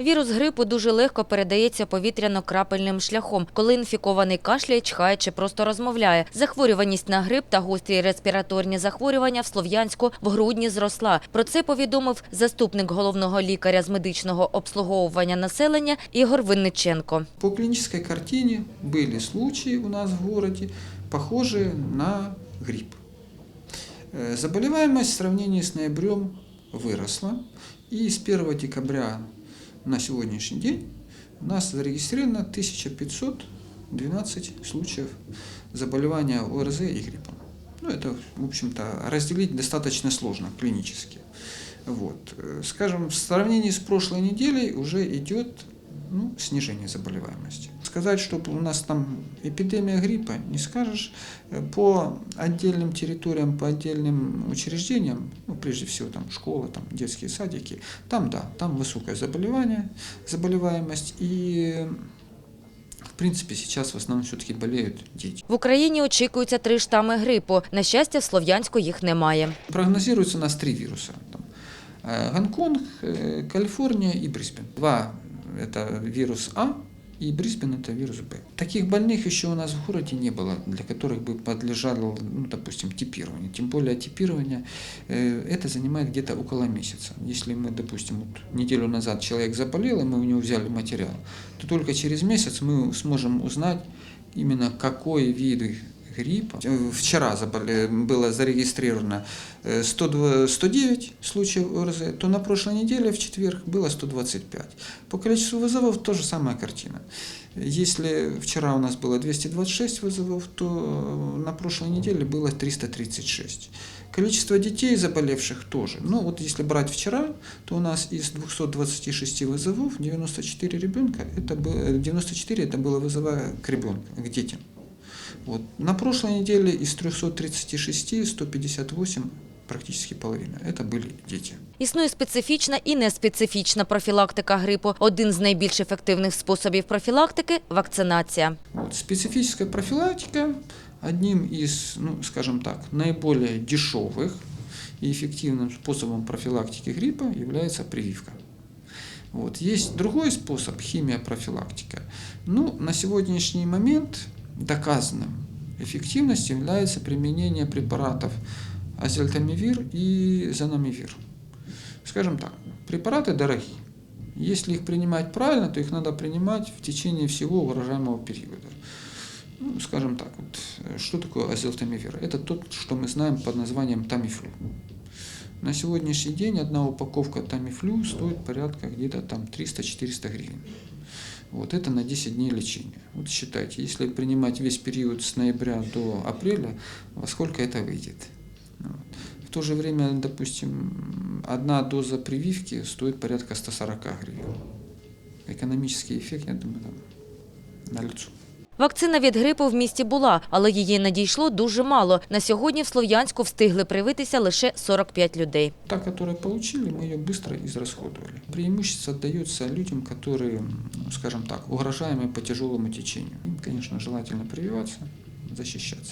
Вірус грипу дуже легко передається повітряно-крапельним шляхом, коли інфікований кашляє, чхає чи просто розмовляє. Захворюваність на грип та гострі респіраторні захворювання в Слов'янську в грудні зросла. Про це повідомив заступник головного лікаря з медичного обслуговування населення Ігор Винниченко. По клинической картине были случаи у нас в городе, похожие на грипп. Э, Заболеваемость в сравнении с ноябрем выросла, и с 1 декабря на сегодняшний день у нас зарегистрировано 1512 случаев заболевания ОРЗ и гриппом. Ну, это, в общем-то, разделить достаточно сложно клинически. Вот. Э, Скажем, в сравнении с прошлой неделей уже идет ну, снижение заболеваемости. Сказать, что у нас там эпидемия гриппа, не скажешь. Э, По отдельным территориям, по отдельным учреждениям, ну, прежде всего там школы, там детские садики, там да, там высокое заболевание, заболеваемость и в принципе сейчас в основном все-таки болеют дети. В Україні очікуються три штами грипу. На щастя, в Слов'янську їх немає. Прогнозируется у нас три вируса. Там, э, Гонконг, э, Калифорния и Брисбен. Два – это вирус А, и Брисбен – это вирус Б. Таких больных еще у нас в городе не было, для которых бы подлежало, ну, допустим, типированию. Тем более типирование э, это занимает где-то около месяца. Если мы, допустим, вот неделю назад человек заболел, и мы у него взяли материал, то только через месяц мы сможем узнать именно какой вид гриппа. Э, Вчера заболе- было зарегистрировано э, 102 109 случаев ОРЗ, то на прошлой неделе в четверг было 125. По количеству вызовов то же самая картина. Если вчера у нас было 226 вызовов, то э, на прошлой неделе было 336. Количество детей заболевших тоже. Ну вот если брать вчера, то у нас из 226 вызовов 94 ребенка, это было, 94 это было вызова к ребенку, к детям. Вот. На прошлой неделе из 336 158 практически половина. Это были дети. Існує специфічна і неспецифічна профілактика грипу. Один з найбільш ефективних способів профілактики – вакцинація. Вот. Специфическая профилактика одним из, ну, скажем так, наиболее дешевых и эффективным способом профилактики гриппа является прививка. Вот. Есть другой способ – химия-профилактика. Ну, на сегодняшний момент доказанным эффективностью является применение препаратов азельтамивир и занамивир. Скажем так, препараты дорогие. Если их принимать правильно, то их надо принимать в течение всего выражаемого периода. Ну, скажем так, вот, э, что такое азелтамивир? Это тот, что мы знаем под названием тамифлю. На сегодняшний день одна упаковка тамифлю стоит порядка где-то там 300-400 гривен. Вот это на 10 дней лечения. Вот считайте, если принимать весь период с ноября до апреля, во сколько это выйдет. Вот. В то же время, допустим, одна доза прививки стоит порядка 140 гривен. Экономический эффект, я думаю, там налицо. Вакцина від грипу в місті була, але її надійшло дуже мало. На сьогодні в Слов'янську встигли привитися лише 45 людей. Та, которую получили, мы ее быстро израсходовали. Преимущество отдается людям, которые, ну, скажем так, угрожаемы по тяжелому течению. Им, конечно, желательно прививаться, защищаться.